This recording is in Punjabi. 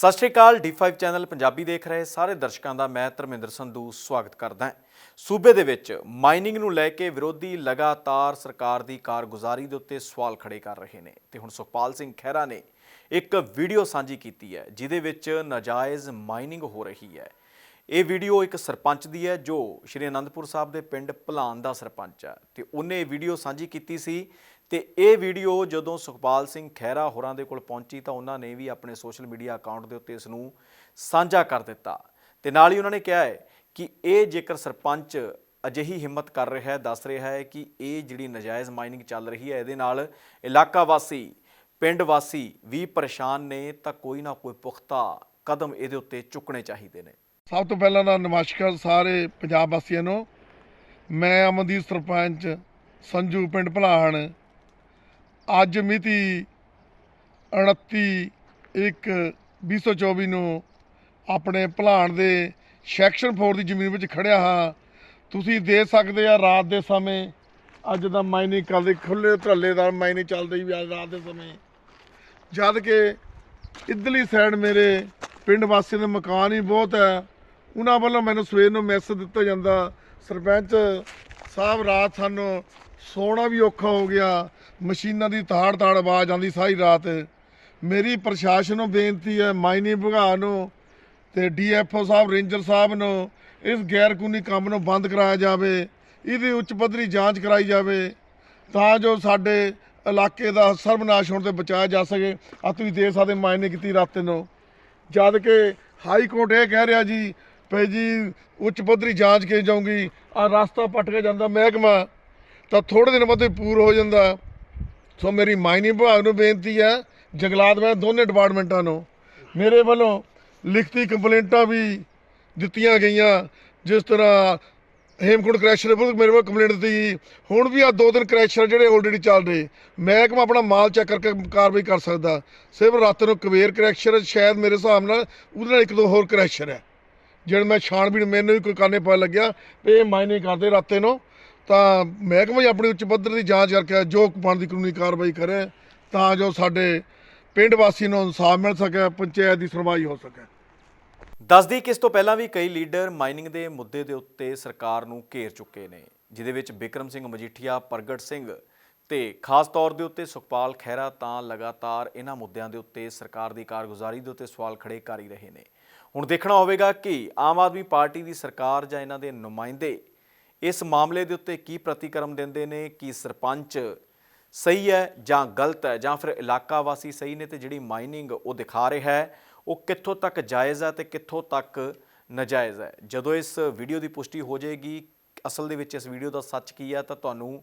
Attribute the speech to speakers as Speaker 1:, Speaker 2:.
Speaker 1: ਸਤਿ ਸ਼੍ਰੀ ਅਕਾਲ D5 ਚੈਨਲ ਪੰਜਾਬੀ ਦੇਖ ਰਹੇ ਸਾਰੇ ਦਰਸ਼ਕਾਂ ਦਾ ਮੈਂ ਧਰਮਿੰਦਰ ਸੰਧੂ ਸਵਾਗਤ ਕਰਦਾ ਹਾਂ। ਸੂਬੇ ਦੇ ਵਿੱਚ ਮਾਈਨਿੰਗ ਨੂੰ ਲੈ ਕੇ ਵਿਰੋਧੀ ਲਗਾਤਾਰ ਸਰਕਾਰ ਦੀ ਕਾਰਗੁਜ਼ਾਰੀ ਦੇ ਉੱਤੇ ਸਵਾਲ ਖੜੇ ਕਰ ਰਹੇ ਨੇ ਤੇ ਹੁਣ ਸੁਖਪਾਲ ਸਿੰਘ ਖਹਿਰਾ ਨੇ ਇੱਕ ਵੀਡੀਓ ਸਾਂਝੀ ਕੀਤੀ ਹੈ, ਜਿਹਦੇ ਵਿੱਚ ਨਾਜਾਇਜ਼ ਮਾਈਨਿੰਗ ਹੋ ਰਹੀ ਹੈ। ਇਹ ਵੀਡੀਓ ਇੱਕ ਸਰਪੰਚ ਦੀ ਹੈ, ਜੋ ਸ਼੍ਰੀ ਅਨੰਦਪੁਰ ਸਾਹਿਬ ਦੇ ਪਿੰਡ ਭਲਾਨ ਦਾ ਸਰਪੰਚ ਹੈ। ਤੇ ਉਹਨੇ ਇਹ ਵੀਡੀਓ ਸਾਂਝੀ ਕੀਤੀ ਸੀ ਤੇ ਇਹ ਵੀਡੀਓ ਜਦੋਂ ਸੁਖਪਾਲ ਸਿੰਘ ਖਹਿਰਾ ਹੋਰਾਂ ਦੇ ਕੋਲ ਪਹੁੰਚੀ ਤਾਂ ਉਹਨਾਂ ਨੇ ਵੀ ਆਪਣੇ ਸੋਸ਼ਲ ਮੀਡੀਆ ਅਕਾਊਂਟ ਦੇ ਉੱਤੇ ਇਸ ਨੂੰ ਸਾਂਝਾ ਕਰ ਦਿੱਤਾ। ਤੇ ਨਾਲ ਹੀ ਉਹਨਾਂ ਨੇ ਕਿਹਾ ਹੈ ਕਿ ਇਹ ਜੇਕਰ ਸਰਪੰਚ ਅਜਿਹੀ ਹਿੰਮਤ ਕਰ ਰਿਹਾ ਹੈ, ਦੱਸ ਰਿਹਾ ਹੈ ਕਿ ਇਹ ਜਿਹੜੀ ਨਜਾਇਜ਼ ਮਾਈਨਿੰਗ ਚੱਲ ਰਹੀ ਹੈ, ਇਹਦੇ ਨਾਲ ਇਲਾਕਾ ਵਾਸੀ, ਪਿੰਡ ਵਾਸੀ ਵੀ ਪਰੇਸ਼ਾਨ ਨੇ ਤਾਂ ਕੋਈ ਨਾ ਕੋਈ ਪੁਖਤਾ ਕਦਮ ਇਹਦੇ ਉੱਤੇ ਚੁੱਕਣੇ ਚਾਹੀਦੇ ਨੇ।
Speaker 2: ਸਭ ਤੋਂ ਪਹਿਲਾਂ ਤਾਂ ਨਮਸਕਾਰ ਸਾਰੇ ਪੰਜਾਬ ਵਾਸੀਆਂ ਨੂੰ। ਮੈਂ ਅਮਨਦੀਪ ਸਰਪੰਚ, ਸੰਜੂ ਪਿੰਡ ਭਲਾਹਣ। ਅੱਜ ਮਿਤੀ 29 1 2024 ਨੂੰ ਆਪਣੇ ਭਲਾਣ ਦੇ ਸੈਕਸ਼ਨ 4 ਦੀ ਜ਼ਮੀਨ ਵਿੱਚ ਖੜਿਆ ਹਾਂ। ਤੁਸੀਂ ਦੇਖ ਸਕਦੇ ਆ ਰਾਤ ਦੇ ਸਮੇਂ, ਅੱਜ ਦਾ ਮਾਈਨਿੰਗ ਕਰਦੇ ਖੁੱਲੇ ਧਰਲੇਦਾਰ ਮਾਈਨਿੰਗ ਚੱਲਦੀ ਵੀ ਅੱਜ ਰਾਤ ਦੇ ਸਮੇਂ। ਜਦ ਕਿ ਇਧਰਲੀ ਸਾਈਡ ਮੇਰੇ ਪਿੰਡ ਵਾਸੀਆਂ ਦੇ ਮਕਾਨ ਹੀ ਬਹੁਤ ਹੈ ਉਹਨਾਂ ਵੱਲੋਂ ਮੈਨੂੰ ਸਵੇਰ ਨੂੰ ਮੈਸੇਜ ਦਿੱਤਾ ਜਾਂਦਾ, ਸਰਪੰਚ ਸਾਹਿਬ, ਰਾਤ ਸਾਨੂੰ ਸੋਣਾ ਵੀ ਔਖਾ ਹੋ ਗਿਆ। ਮਸ਼ੀਨਾਂ ਦੀ ਤਾੜ ਤਾੜ ਆਵਾਜ਼ ਆਉਂਦੀ ਸਾਰੀ ਰਾਤ। ਮੇਰੀ ਪ੍ਰਸ਼ਾਸਨ ਨੂੰ ਬੇਨਤੀ ਹੈ ਮਾਈਨਿੰਗ ਵਿਭਾਗ ਨੂੰ ਤੇ ਡੀਐਫਓ ਸਾਹਿਬ, ਰੇਂਜਰ ਸਾਹਿਬ ਨੂੰ ਇਸ ਗੈਰ ਕਾਨੂੰਨੀ ਕੰਮ ਨੂੰ ਬੰਦ ਕਰਾਇਆ ਜਾਵੇ, ਇਹਦੀ ਉੱਚ ਪੱਧਰੀ ਜਾਂਚ ਕਰਾਈ ਜਾਵੇ, ਤਾਂ ਜੋ ਸਾਡੇ ਇਲਾਕੇ ਦਾ ਸਰਬਨਾਸ਼ ਹੋਣ ਤੋਂ ਬਚਾਇਆ ਜਾ ਸਕੇ। ਆ ਤੁਸੀਂ ਦੇਖ ਸਕਦੇ ਮਾਇਨੇ ਕੀਤੀ ਰਾਤ ਨੂੰ। ਜਦ ਕਿ ਹਾਈ ਕੋਰਟ ਇਹ ਕਹਿ ਰਿਹਾ ਜੀ ਭਈ ਜੀ, ਉੱਚ ਪੱਧਰੀ ਜਾਂਚ ਕੀਤੀ ਜਾਊਗੀ ਆ ਰਸਤਾ ਪੱਟ ਕੇ ਜਾਂਦਾ ਮਹਿਕਮਾ, ਤਾਂ ਥੋੜੇ ਦਿਨ ਬਾਅਦ ਪੂਰ ਹੋ ਜਾਂਦਾ। ਸੋ ਮੇਰੀ ਮਾਈਨਿੰਗ ਵਿਭਾਗ ਨੂੰ ਬੇਨਤੀ ਹੈ, ਜੰਗਲਾਤ ਵਿਭਾਗ ਦੋਨੇ ਡਿਪਾਰਟਮੈਂਟਾਂ ਨੂੰ, ਮੇਰੇ ਵੱਲੋਂ ਲਿਖਤੀ ਕੰਪਲੇਂਟਾਂ ਵੀ ਦਿੱਤੀਆਂ ਗਈਆਂ, ਜਿਸ ਤਰ੍ਹਾਂ ਹੇਮਕੁੰਡ ਕ੍ਰੈਸ਼ਰ ਦੇ ਮੇਰੇ ਕੋਲ ਕੰਪਲੇਂਟ ਦਿੱਤੀ ਹੁਣ ਵੀ ਆ ਦੋ ਦਿਨ ਕ੍ਰੈਸ਼ਰ ਜਿਹੜੇ ਆਲਰੇਡੀ ਚੱਲ ਰਹੇ, ਮਹਿਕਮਾ ਆਪਣਾ ਮਾਲ ਚੈੱਕ ਕਰਕੇ ਕਾਰਵਾਈ ਕਰ ਸਕਦਾ। ਸਿਰਫ ਰਾਤ ਨੂੰ ਕਵੇਰ ਕ੍ਰੈਸ਼ਰ ਸ਼ਾਇਦ ਮੇਰੇ ਹਿਸਾਬ ਨਾਲ, ਉਹਦੇ ਨਾਲ ਇੱਕ ਦੋ ਹੋਰ ਕ੍ਰੈਸ਼ਰ ਹੈ। ਜਿਹੜੇ ਮੈਂ ਛਾਣਬੀਣ ਮੈਨੂੰ ਵੀ ਕੋਈ ਕਾਨੇ ਪਾ ਲੱਗਿਆ ਵੀ ਇਹ ਮਾਈਨਿੰਗ ਕਰਦੇ ਰਾਤੇ ਨੂੰ, ਤਾਂ ਮਹਿਕਮਾ ਹੀ ਆਪਣੀ ਉੱਚ ਪੱਧਰ ਦੀ ਜਾਂਚ ਕਰਕੇ ਜੋ ਬਣਦੀ ਕਾਨੂੰਨੀ ਕਾਰਵਾਈ ਕਰੇ, ਤਾਂ ਜੋ ਸਾਡੇ ਪਿੰਡ ਵਾਸੀ ਨੂੰ ਇਨਸਾਫ ਮਿਲ ਸਕੇ, ਪੰਚਾਇਤ ਦੀ ਸੁਣਵਾਈ ਹੋ ਸਕੇ।
Speaker 1: ਦੱਸਦੀ ਕਿ ਇਸ ਤੋਂ ਪਹਿਲਾਂ ਵੀ ਕਈ ਲੀਡਰ ਮਾਈਨਿੰਗ ਦੇ ਮੁੱਦੇ ਦੇ ਉੱਤੇ ਸਰਕਾਰ ਨੂੰ ਘੇਰ ਚੁੱਕੇ ਨੇ ਜਿਦੇ ਵਿੱਚ ਬਿਕਰਮ ਸਿੰਘ ਮਜੀਠੀਆ, ਪ੍ਰਗਟ ਸਿੰਘ ਤੇ ਖਾਸ ਤੌਰ ਦੇ ਉੱਤੇ ਸੁਖਪਾਲ ਖਹਿਰਾ ਤਾਂ ਲਗਾਤਾਰ ਇਹਨਾਂ ਮੁੱਦਿਆਂ ਦੇ ਉੱਤੇ ਸਰਕਾਰ ਦੀ ਕਾਰਗੁਜ਼ਾਰੀ ਦੇ ਉੱਤੇ ਸਵਾਲ ਖੜੇ ਕਰ ਹੀ ਰਹੇ ਨੇ। ਹੁਣ ਦੇਖਣਾ ਹੋਵੇਗਾ ਕਿ ਆਮ ਆਦਮੀ ਪਾਰਟੀ ਦੀ ਸਰਕਾਰ ਜਾਂ ਇਹਨਾਂ ਦੇ ਨੁਮਾਇੰਦੇ ਇਸ ਮਾਮਲੇ ਦੇ ਉੱਤੇ ਕੀ ਪ੍ਰਤੀਕਰਮ ਦਿੰਦੇ ਨੇ, ਕਿ ਸਰਪੰਚ ਸਹੀ ਹੈ ਜਾਂ ਗਲਤ ਹੈ, ਜਾਂ ਫਿਰ ਇਲਾਕਾ ਵਾਸੀ ਸਹੀ ਨੇ ਤੇ ਜਿਹੜੀ ਮਾਈਨਿੰਗ ਉਹ ਦਿਖਾ ਰਿਹਾ ਹੈ, ਉਹ ਕਿੱਥੋਂ ਤੱਕ ਜਾਇਜ਼ ਹੈ ਤੇ ਕਿੱਥੋਂ ਤੱਕ ਨਜਾਇਜ਼ ਹੈ। ਜਦੋਂ ਇਸ ਵੀਡੀਓ ਦੀ ਪੁਸ਼ਟੀ ਹੋ ਜਾਏਗੀ, ਅਸਲ ਦੇ ਵਿੱਚ ਇਸ ਵੀਡੀਓ ਦਾ ਸੱਚ ਕੀ ਹੈ ਤਾਂ ਤੁਹਾਨੂੰ